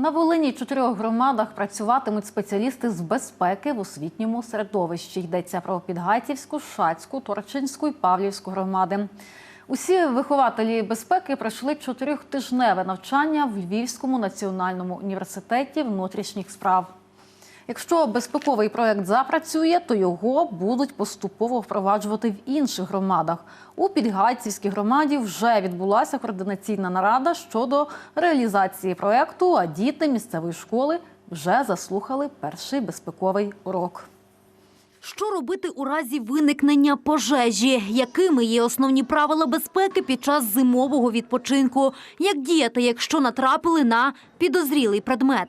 На Волині чотирьох громадах працюватимуть спеціалісти з безпеки в освітньому середовищі. Йдеться про Підгайцівську, Шацьку, Торчинську і Павлівську громади. Усі вихователі безпеки пройшли чотирьохтижневе навчання в Львівському національному університеті внутрішніх справ. Якщо безпековий проект запрацює, то його будуть поступово впроваджувати в інших громадах. У Підгайцівській громаді вже відбулася координаційна нарада щодо реалізації проекту, а діти місцевої школи вже заслухали перший безпековий урок. Що робити у разі виникнення пожежі? Якими є основні правила безпеки під час зимового відпочинку? Як діяти, якщо натрапили на підозрілий предмет?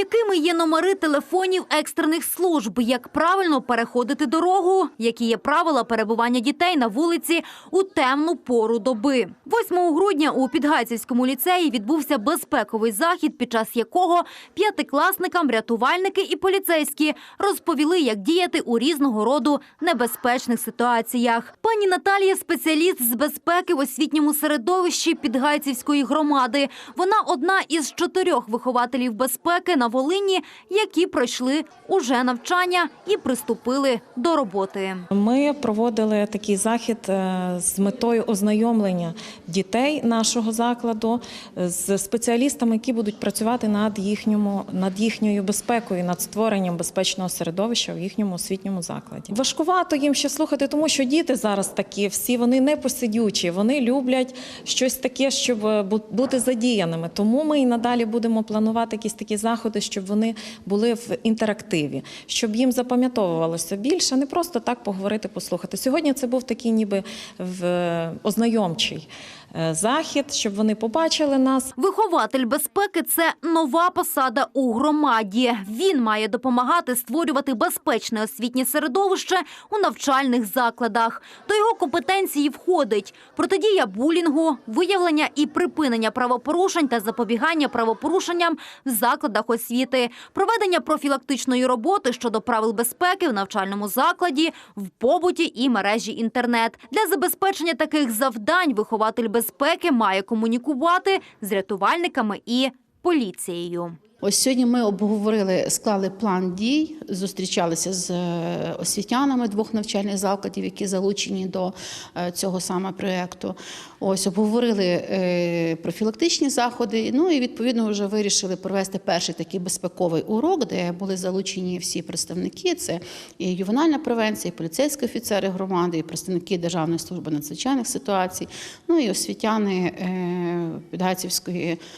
Якими є номери телефонів екстрених служб? Як правильно переходити дорогу? Які є правила перебування дітей на вулиці у темну пору доби? 8 грудня у Підгайцівському ліцеї відбувся безпековий захід, під час якого п'ятикласникам рятувальники і поліцейські розповіли, як діяти у різного роду небезпечних ситуаціях. Пані Наталія спеціаліст з безпеки в освітньому середовищі Підгайцівської громади. Вона одна із чотирьох вихователів безпеки на Волині, які пройшли уже навчання і приступили до роботи. Ми проводили такий захід е, з метою ознайомлення дітей нашого закладу з спеціалістами, які будуть працювати над їхньому над їхньою безпекою, над створенням безпечного середовища в їхньому освітньому закладі. Важкувато їм ще слухати, тому що діти зараз такі всі вони не посидючі, вони люблять щось таке, щоб е, бу- бути задіяними. Тому ми і надалі будемо планувати якісь такі заходи, щоб вони були в інтерактиві, щоб їм запам'ятовувалося більше, не просто так поговорити, послухати. Сьогодні це був такий, ніби в е, ознайомчий захід, щоб вони побачили нас, Вихователь безпеки це нова посада у громаді. Він має допомагати створювати безпечне освітнє середовище у навчальних закладах. До його компетенції входить протидія булінгу, виявлення і припинення правопорушень та запобігання правопорушенням в закладах освіти, проведення профілактичної роботи щодо правил безпеки в навчальному закладі, в побуті і мережі інтернет. Для забезпечення таких завдань вихователь безпеки має комунікувати з рятувальниками і поліцією. Ось сьогодні ми обговорили, склали план дій, зустрічалися з е, освітянами двох навчальних закладів, які залучені до е, цього саме проєкту. Ось обговорили е, профілактичні заходи. Ну і відповідно вже вирішили провести перший такий безпековий урок, де були залучені всі представники. Це і ювенальна превенція, і поліцейські офіцери громади, і представники Державної служби надзвичайних ситуацій, ну і освітяни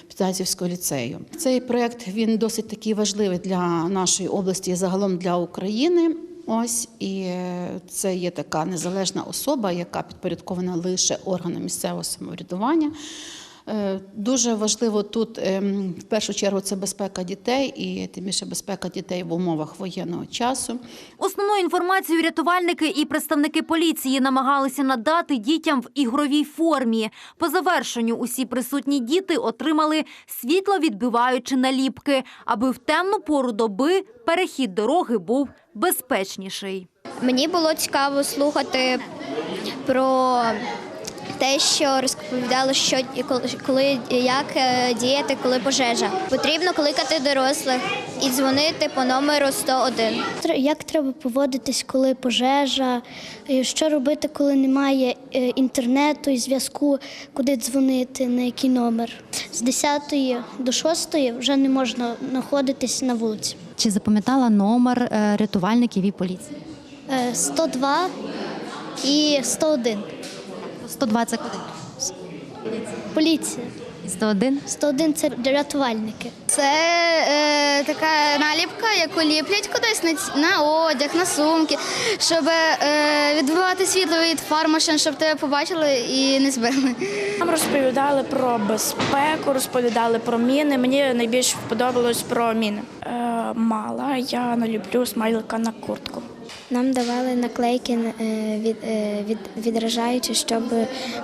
Підгайцівської ліцею. Цей проєкт він досить такий важливий для нашої області і загалом для України. Ось і це є така незалежна особа, яка підпорядкована лише органам місцевого самоврядування. Е, Дуже важливо тут ем, в першу чергу це безпека дітей, і тим більше безпека дітей в умовах воєнного часу. Основну інформацію рятувальники і представники поліції намагалися надати дітям в ігровій формі. По завершенню усі присутні діти отримали світловідбиваючі наліпки, аби в темну пору доби перехід дороги був безпечніший. Мені було цікаво слухати про те, що розповідало, що коли- як е, діяти, коли пожежа. Потрібно кликати дорослих і дзвонити по номеру 101. Як треба поводитись, коли пожежа, е, що робити, коли немає е, інтернету і зв'язку, куди дзвонити, на який номер. З 10 до 6 вже не можна знаходитись на вулиці. Чи запам'ятала номер рятувальників і поліції? Е, 102 і 101. 120 куди? Поліція. І 101? 101 – це рятувальники. Це е, така наліпка, яку ліплять кудись на, на одяг, на сумки, щоб е, відбивати світло від фар машин, щоб тебе побачили і не збили. Нам розповідали про безпеку, розповідали про міни. Мені найбільше сподобалось про міни. Е, мала, я налюблю смайлика на куртку. Нам давали наклейки е, від, е, від, відражаючи, щоб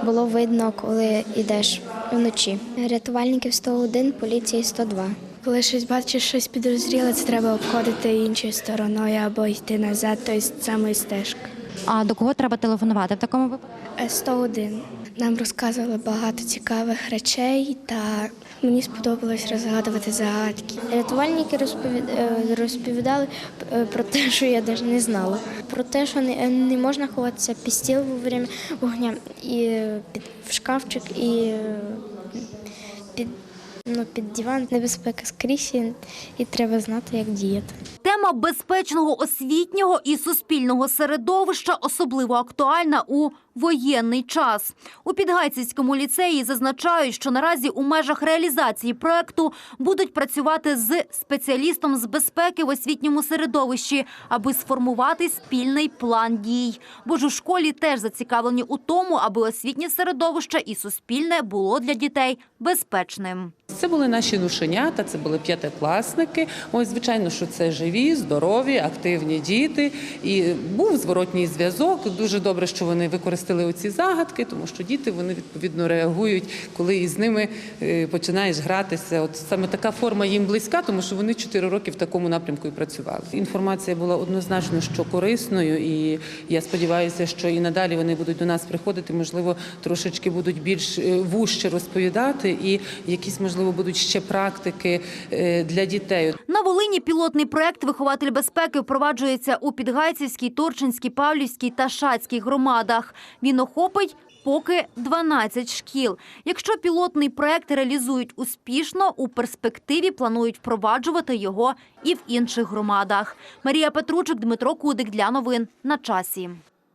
було видно, коли йдеш вночі. Рятувальників 101, поліції 102. Коли щось бачиш, щось підозріле, це треба обходити іншою стороною або йти назад, тобто самою стежкою. А до кого треба телефонувати в такому випадку? Е, 101. Нам розказували багато цікавих речей та мені сподобалось розгадувати загадки. Рятувальники е, розповідали е, про те, що я навіть не знала. Про те, що не, не можна ховатися під стіл во время вогня, і під, в шкафчик, і під, ну, під диван. Небезпека скрізь, і, і треба знати, як діяти. Тема безпечного освітнього і суспільного середовища особливо актуальна у воєнний час. У Підгайцівському ліцеї зазначають, що наразі у межах реалізації проекту будуть працювати з спеціалістом з безпеки в освітньому середовищі, аби сформувати спільний план дій. Бо ж у школі теж зацікавлені у тому, аби освітнє середовище і суспільне було для дітей безпечним. Це були наші нушенята, це були п'ятикласники. Ось, звичайно, що це живі, здорові, активні діти. І був зворотній зв'язок. Дуже добре, що вони використали оці загадки, тому що діти вони відповідно реагують, коли із ними е, починаєш гратися. От саме така форма їм близька, тому що вони 4 роки в такому напрямку і працювали. Інформація була однозначно що корисною, і я сподіваюся, що і надалі вони будуть до нас приходити. Можливо, трошечки будуть більш е, вужче розповідати, і якісь можливо будуть ще практики е, для дітей. На Волині пілотний проект «Вихователь безпеки» впроваджується у Підгайцівській, Торчинській, Павлівській та Шацькій громадах. Він охопить поки 12 шкіл. Якщо пілотний проект реалізують успішно, у перспективі планують впроваджувати його і в інших громадах. Марія Петручик, Дмитро Кудик для новин на часі.